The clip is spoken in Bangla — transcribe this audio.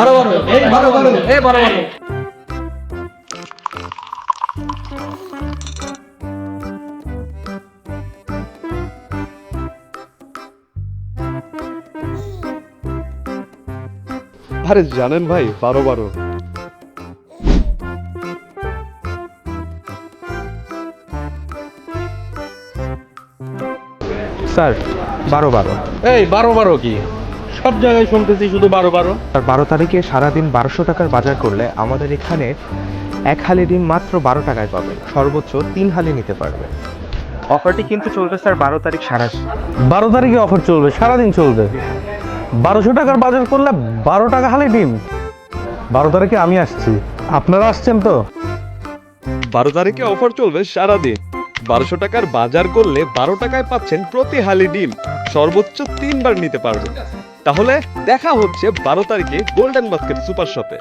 বারো বারো। এই বারো বারো। এই বারো বারো। আরে জানেন ভাই বারো বারো। স্যার বারো বারো। এই বারো বারো কি? সব জায়গায় শুনতেছি শুধু বারো বারো। আর বারো তারিখে সারাদিন বারোশো টাকার বাজার করলে আমাদের এখানে এক হালি ডিম মাত্র বারো টাকায় পাবে। সর্বোচ্চ তিন হালি নিতে পারবে। অফারটি কিন্তু চলবে স্যার বারো তারিখ সারা বারো তারিখে অফার চলবে সারাদিন চলবে। বারোশো টাকার বাজার করলে বারো টাকা হালে ডিম। বারো তারিখে আমি আসছি। আপনারা আসছেন তো? বারো তারিখে অফার চলবে সারাদিন। বারোশো টাকার বাজার করলে বারো টাকায় পাচ্ছেন প্রতি হালি ডিম। সর্বোচ্চ তিনবার নিতে পারবেন। তাহলে দেখা হচ্ছে বারো তারিখে গোল্ডেন বাস্কেট সুপার শপে